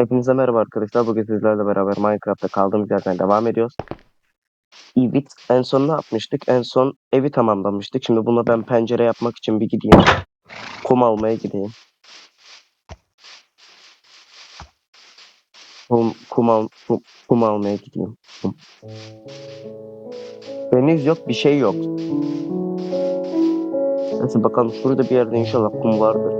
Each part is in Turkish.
Hepinize merhaba arkadaşlar. Bugün sizlerle beraber Minecraft'ta kaldığımız yerden devam ediyoruz. Evet, en son ne yapmıştık? En son evi tamamlamıştık. Şimdi bunu ben pencere yapmak için bir gideyim. Kum almaya gideyim. Kum, kum, al, kum, kum almaya gideyim. Kum. Deniz yok, bir şey yok. Neyse bakalım şurada bir yerde inşallah kum vardır.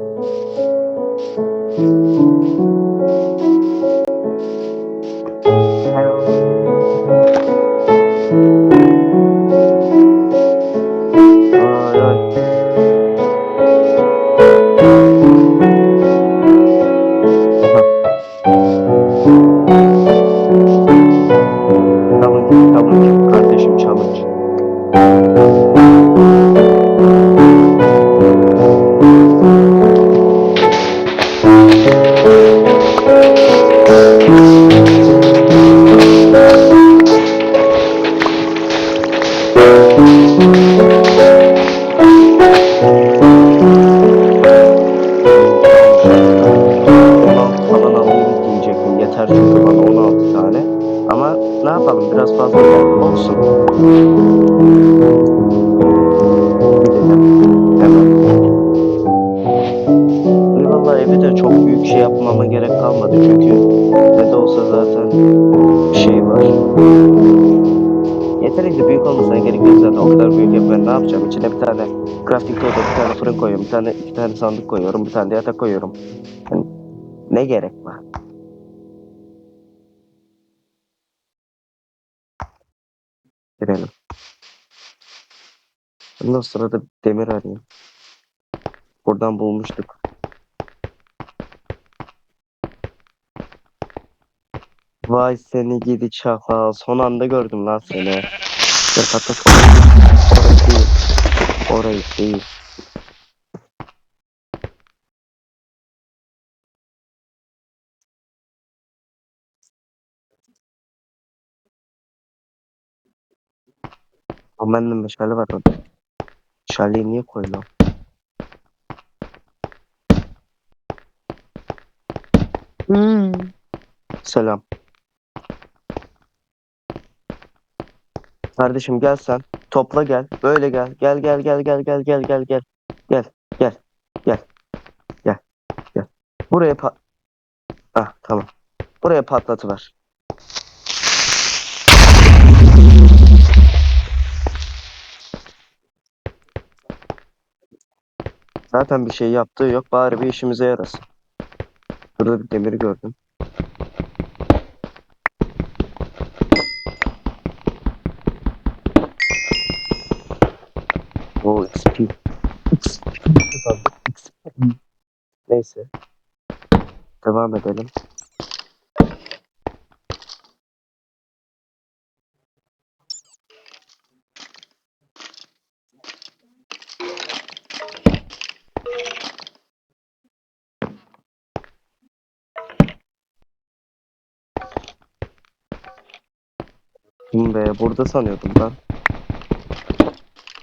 Fazla geldi. Olsun. Vallahi evi de çok büyük şey yapmama gerek kalmadı çünkü ne de olsa zaten bir şey var. Yeterince büyük olmasına gerek yok zaten o kadar büyük ev ben ne yapacağım içine bir tane crafting table bir tane fırın koyuyorum bir tane iki tane sandık koyuyorum bir tane de yatak koyuyorum. Yani ne gerek var? Girelim. Ondan sonra da demir arayayım. Buradan bulmuştuk. Vay seni gidi çakal. Son anda gördüm lan seni. Ya patat orayı değil. Orayı değil. Ama bende meşale var orada. Meşaleyi niye koydum? Hmm. Selam. Kardeşim gel sen. Topla gel. Böyle gel. Gel gel gel gel gel gel gel gel. Gel gel gel gel gel. Buraya pat. Ah tamam. Buraya patlatıver. Zaten bir şey yaptığı yok. Bari bir işimize yarasın. Burada bir demiri gördüm. O XP. XP. Neyse. Devam edelim. Kim be burada sanıyordum ben.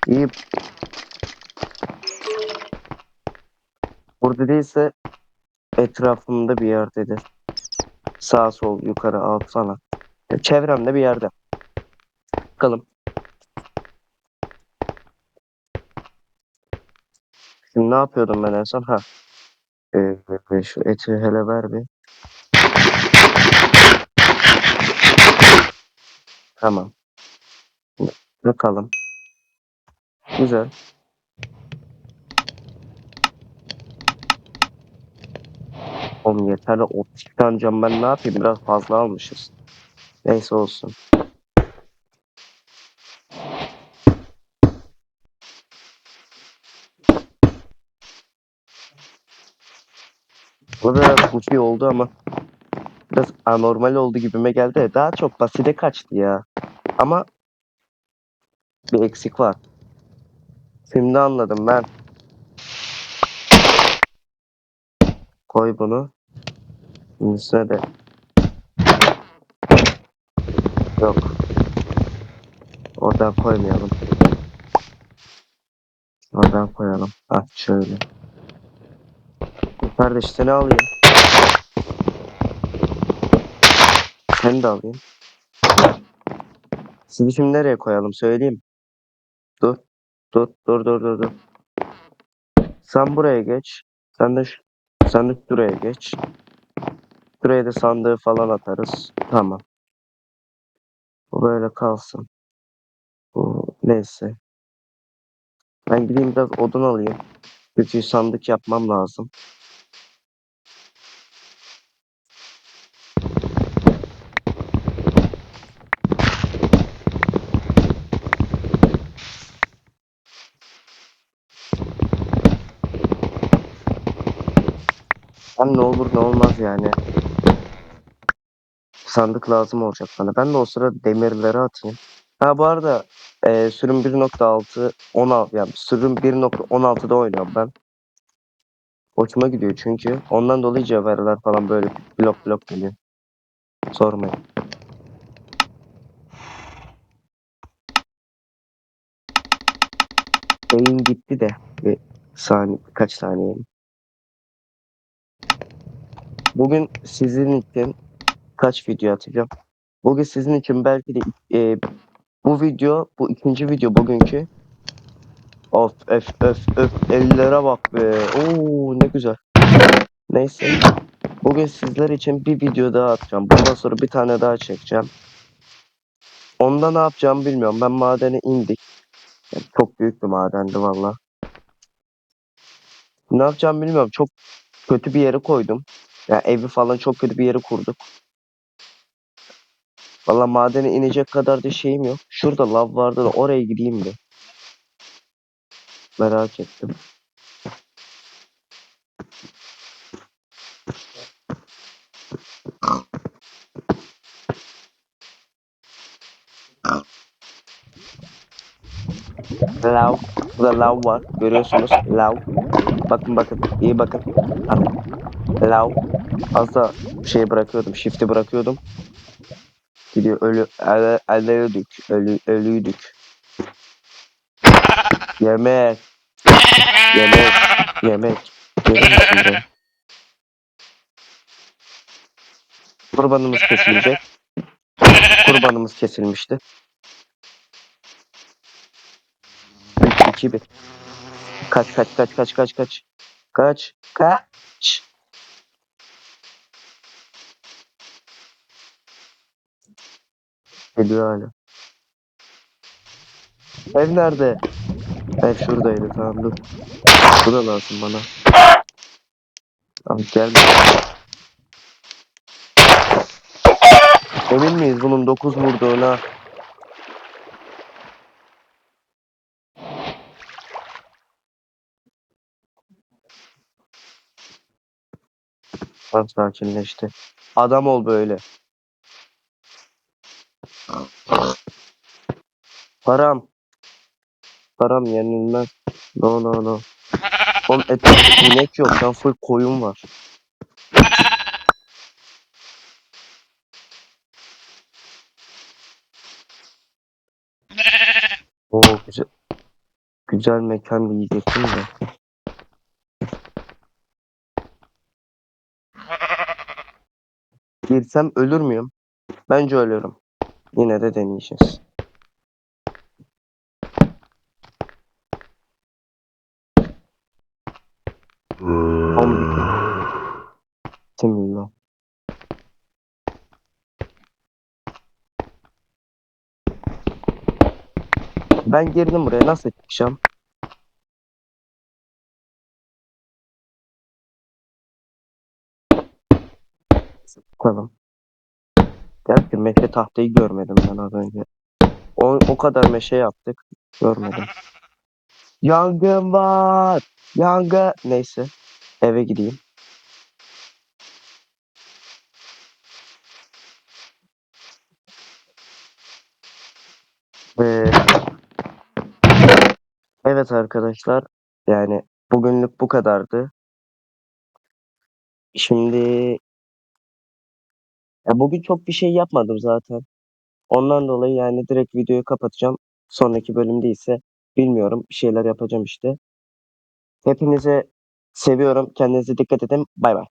İyi. Burada değilse etrafımda bir yerdedir. Sağ sol yukarı alt. Ya Çevremde bir yerde. Bakalım. Şimdi ne yapıyordum ben en son? Ha. Ee, şu eti hele ver bir. Tamam. Bakalım. Güzel. Oğlum yeterli 32 tane cam ben ne yapayım biraz fazla almışız. Neyse olsun. Bu biraz şey oldu ama biraz anormal oldu gibime geldi. Daha çok basite kaçtı ya. Ama bir eksik var. Şimdi anladım ben. Koy bunu. Üstüne de. Yok. Oradan koymayalım. Oradan koyalım. Ha şöyle. Kardeş seni alayım. Ben de alayım. Sizi şimdi nereye koyalım söyleyeyim. Dur. Dur dur dur dur dur. Sen buraya geç. Sen de şu- sen de şuraya geç. Şuraya da sandığı falan atarız. Tamam. Bu böyle kalsın. Bu neyse. Ben gideyim biraz odun alayım. Çünkü sandık yapmam lazım. Ben ne olur ne olmaz yani. Sandık lazım olacak bana. Ben de o sıra demirleri atayım. Ha bu arada e, sürüm 1.6 16 yani sürüm 1.16'da oynuyorum ben. Hoşuma gidiyor çünkü. Ondan dolayı cevherler falan böyle blok blok geliyor. Sormayın. Beyin gitti de bir saniye kaç saniye. Bugün sizin için kaç video atacağım? Bugün sizin için belki de e, bu video bu ikinci video bugünkü. Of öf öf öf ellere bak be. Oo ne güzel. Neyse. Bugün sizler için bir video daha atacağım. Bundan sonra bir tane daha çekeceğim. Onda ne yapacağımı bilmiyorum. Ben madene indik. Yani çok büyük bir madendi valla. Ne yapacağımı bilmiyorum. Çok kötü bir yere koydum. Yani evi falan çok kötü bir yere kurduk. Valla madene inecek kadar da şeyim yok. Şurada lav vardı da oraya gideyim de. Merak ettim. Lav. Burada lav var. Görüyorsunuz. Lav. Bakın bakın. iyi bakın. Lav. Az da şey bırakıyordum. Shift'i bırakıyordum. Gidiyor ölü. Ele, eleydik. Ölü, ölüydük. Yemek. Yemek. Yemek. Burayı? Kurbanımız kesilecek. Kurbanımız kesilmişti. 3, 2, 1. Kaç kaç kaç kaç kaç kaç. Kaç. Kaç. Geliyor hala. Ev nerede? Ev şuradaydı tamam dur. Bu da lazım bana. Abi gel. Emin miyiz bunun 9 vurduğuna? Tamam sakinleşti. Adam ol böyle. Param. Param yenilmez. No no no. Oğlum etrafta inek yok. Lan full koyun var. Oo güzel. Güzel mekan diyecektim de. Girsem ölür müyüm? Bence ölürüm. Yine de deneyeceğiz. Ben girdim buraya. Nasıl çıkacağım? Bakalım. Gerçi meşe tahtayı görmedim ben az önce. O, o kadar meşe yaptık. Görmedim. Yangın var. Yangın. Neyse. Eve gideyim. Ee, evet arkadaşlar. Yani bugünlük bu kadardı. Şimdi ya bugün çok bir şey yapmadım zaten. Ondan dolayı yani direkt videoyu kapatacağım. Sonraki bölümde ise bilmiyorum bir şeyler yapacağım işte. Hepinize seviyorum. Kendinize dikkat edin. Bay bay.